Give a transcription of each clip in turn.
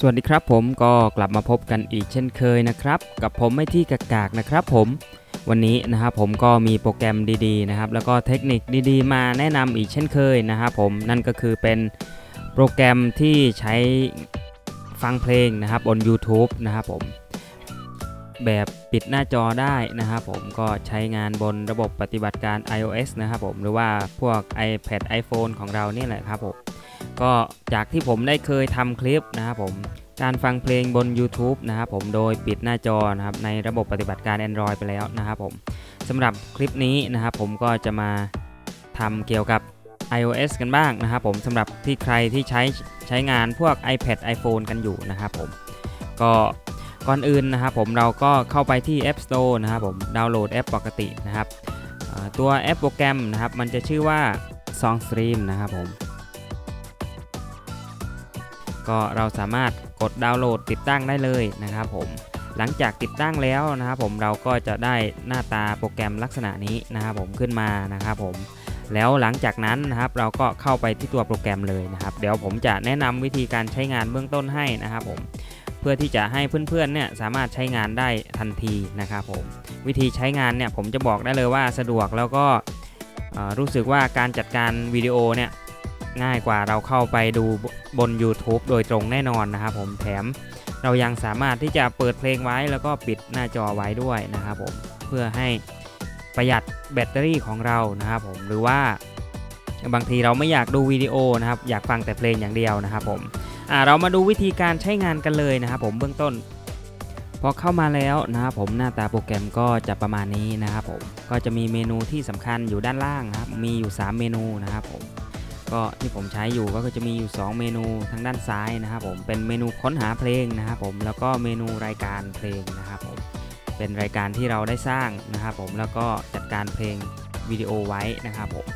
สวัสดีครับผมก็กลับมาพบกันอีกเช่นเคยนะครับ กับผมไม่ที่กากากนะครับผมวันนี้นะครับผมก็มีโปรแกรมดีๆนะครับ แล้วก็เทคนิคดีๆ มาแนะนำอีกเช่นเคยนะครับผมนั่นก็คือเป็นโปรแกรมที่ใช้ฟังเพลงนะครับบน YouTube นะครับผม แบบปิดหน้าจอได้นะครับผมก็ใช้งานบนระบบปฏิบัติการ iOS นะครับผมหรือว่าพวก iPad iPhone ของเรานี่แหละครับผมก็จากที่ผมได้เคยทำคลิปนะครับผมการฟังเพลงบน YouTube นะครับผมโดยปิดหน้าจอนะครับในระบบปฏิบัติการ Android ไปแล้วนะครับผมสำหรับคลิปนี้นะครับผมก็จะมาทำเกี่ยวกับ iOS กันบ้างนะครับผมสำหรับที่ใครที่ใช้ใช้งานพวก iPad iPhone กันอยู่นะครับผมก็ ก่อนอื่นนะครับผมเราก็เข้าไปที่ App Store นะครับผมดาวน์โหลดแอปปกตินะครับตัวแอปโปรแกรมนะครับมันจะชื่อว่า Songstream นะครับผมก็เราสามารถกดดาวน์โหลดติดตั้งได้เลยนะครับผมหลังจากติดตั้งแล้วนะครับผมเราก็จะได้หน้าตาโปรแกรมลักษณะนี้นะครับผมขึ้นมานะครับผมแล้วหลังจากนั้นนะครับเราก็เข้าไปที่ตัวโปรแกรมเลยนะครับ เดี๋ยวผมจะแนะนำวิธีการใช้งานเบื้องต้นให้นะครับผม พื่อที่จะให้เพื่อนๆเนี่ยสามารถใช้งานได้ทันทีนะครับผมวิธีใช้งานเนี่ยผมจะบอกได้เลยว่าสะดวกแล้วก็รู้สึกว่าการจัดการวิดีโอเนี่ยง่ายกว่าเราเข้าไปดูบน YouTube โดยตรงแน่นอนนะครับผมแถมเรายังสามารถที่จะเปิดเพลงไว้แล้วก็ปิดหน้าจอไว้ด้วยนะครับผมเพื่อให้ประหยัดแบตเตอรี่ของเรานะครับผมหรือว่าบางทีเราไม่อยากดูวิดีโอนะครับอยากฟังแต่เพลงอย่างเดียวนะครับผม อ่าเรามาดูวิธีการใช้งานกันเลยนะครับผมเบื้องต้น พอเข้ามาแล้วนะครับผมหน้าตาโปรแกรมก็จะประมาณนี้นะครับผมก็จะมีเมนูที่สำคัญอยู่ด้านล่างนะครับมีอยู่ 3 เมนูนะครับผมก็ที่ผมใช้อยู่ก็จะมีอยู่ 2 เมนูทางด้านซ้ายนะครับผมเป็นเมนูค้นหาเพลงนะครับผมแล้วก็เมนูรายการเพลงนะครับผมเป็นรายการที่เราได้สร้างนะครับผมแล้วก็จัดการเพลงวิดีโอไว้นะครับผม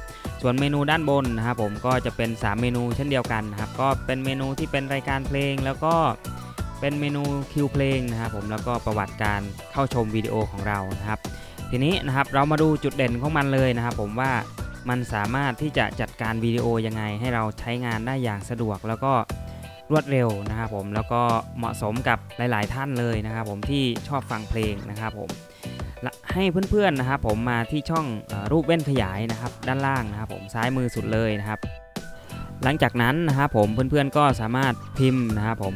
ส่วนเมนูด้านบนนะครับผมก็จะเป็น 3 เมนูเช่นเดียวกันนะครับก็เป็นเมนูที่เป็นรายการเพลง แล้วก็เป็นเมนูคิวเพลงนะครับผมแล้วก็ประวัติการเข้าชมวิดีโอของเรานะครับ ทีนี้นะครับเรามาดูจุดเด่นของมันเลยนะครับ ผมว่ามันสามารถที่จะจัดการวิดีโอยังไง ให้เราใช้งานได้อย่างสะดวกแล้วก็รวดเร็วนะครับผมแล้วก็เหมาะสมกับหลาย ๆ ท่านเลยนะครับ ผมที่ชอบฟังเพลงนะครับผม ให้เพื่อนๆนะครับผมมาที่ช่องอรูปเว้นขยายนะครับด้านล่างนะครับผมซ้ายมือสุดเลยนะครับ หลังจากนั้นนะครับผมเพื่อนๆก็สามารถพิมพ์นะครับผม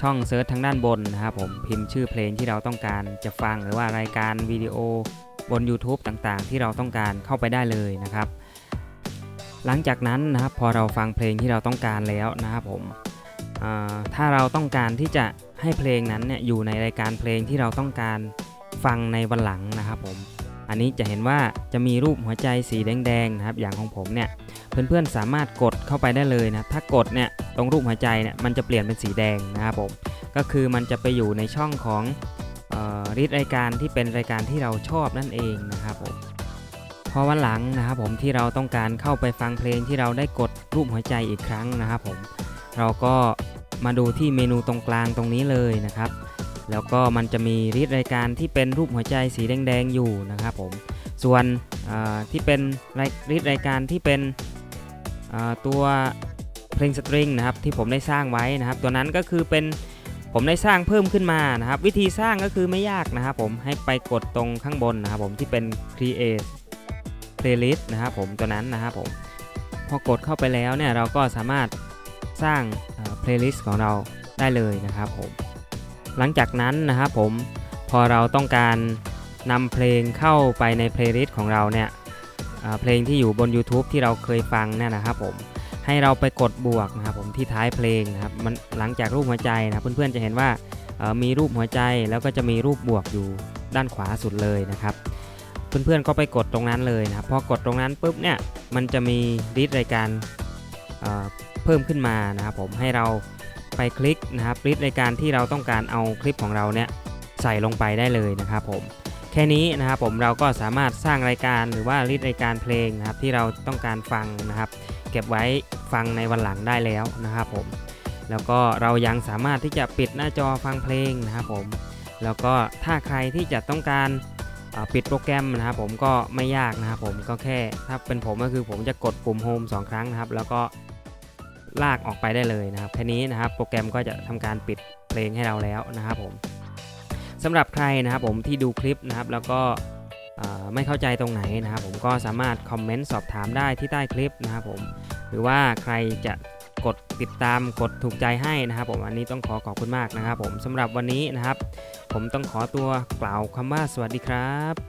ช่องเซิร์ชทางด้านบนนะครับผมพิมพ์ชื่อเพลงที่เราต้องการจะฟังหรือว่ารายการวิดีโอบน YouTube ต่างๆ ที่เราต้องการเข้าไปได้เลยนะครับ หลังจากนั้นนะครับพอเราฟังเพลงที่เราต้องการแล้วนะครับผมถ้าเราต้องการที่จะให้เพลงนั้นเนี่ยอยู่ในรายการเพลงที่เราต้องการ ฟังในวันหลังนะครับผมอันนี้จะเห็นว่าจะมีรูปหัวใจสีแดงๆนะครับ อย่างของผมเนี่ยเพื่อนๆสามารถกดเข้าไปได้เลยนะถ้ากดเนี่ยตรงรูปหัวใจเนี่ยมันจะเปลี่ยนเป็นสีแดงนะครับผมก็คือมันจะไปอยู่ในช่องของออรีดรายการที่เป็นรายการที่เราชอบนั่นเองนะครับผมพอวันหลังนะครับผมที่เราต้องการเข้าไปฟังเพลงที่เราได้กดรูปหัวใจอีกครั้งนะครับผมเราก็มาดูที่เมนูตรงกลางตรงนี้เลยนะครับ แล้วก็มันจะมีรีดรายการที่เป็นรูปหัวใจสีแดงๆอยู่นะครับผม ส่วนที่เป็นรีดรายการที่เป็นตัวเพลงสตริงนะครับที่ผมได้สร้างไว้นะครับ ตัวนั้นก็คือเป็นผมได้สร้างเพิ่มขึ้นมานะครับ วิธีสร้างก็คือไม่ยากนะครับ ผมให้ไปกดตรงข้างบนนะครับ ผมที่เป็น create playlist นะครับผมตัวนั้นนะครับผมพอกดเข้าไปแล้วเนี่ยเราก็สามารถสร้างเอ่อ playlist ของเราได้เลยนะครับผม หลังจากนั้นนะครับผมพอเราต้องการนำเพลงเข้าไปใน playlist ของเราเนี่ยเพลงที่อยู่บน YouTube ที่เราเคยฟังเนี่ยนะครับผมให้เราไปกดบวกนะครับผมที่ท้ายเพลงนะครับมันหลังจากรูปหัวใจนะเพื่อนๆจะเห็นว่ามีรูปหัวใจแล้วก็จะมีรูปบวกอยู่ด้านขวาสุดเลยนะครับ เพื่อนๆก็ไปกดตรงนั้นเลยนะครับพอกดตรงนั้นปุ๊บเนี่ยมันจะมีลิสต์รายการเเพิ่มขึ้นมานะครับผมให้เรา ไปคลิกนะครับลิสต์รายการที่เราต้องการเอาคลิปของเราเนี่ยใส่ลงไปได้เลยนะครับผมแค่นี้นะครับผมเราก็สามารถสร้างรายการหรือว่าลิสต์รายการเพลงนะครับที่เราต้องการฟังนะครับ เก็บไว้ฟังในวันหลังได้แล้วนะครับผมแล้วก็เรายังสามารถที่จะปิดหน้าจอฟังเพลงนะครับผมแล้วก็ถ้าใครที่จะต้องการปิดโปรแกรมนะครับผมก็ไม่ยากนะครับผมก็แค่ถ้าเป็นผมก็คือผมจะกดปุ่ม Home 2ครั้งนะครับ แล้วก็ ลากออกไปได้เลยนะครับแค่นี้นะครับโปรแกรมก็จะทำการปิดเพลงให้เราแล้วนะครับผมสำหรับใครนะครับผมที่ดูคลิปนะครับแล้วก็ไม่เข้าใจตรงไหนนะครับผมก็สามารถคอมเมนต์สอบถามได้ที่ใต้คลิปนะครับผมหรือว่าใครจะกดติดตามกดถูกใจให้นะครับ ผมอันนี้ต้องขอขอบคุณมากนะครับ ผมสำหรับวันนี้นะครับ ผมต้องขอตัวกล่าวคำว่าสวัสดีครับ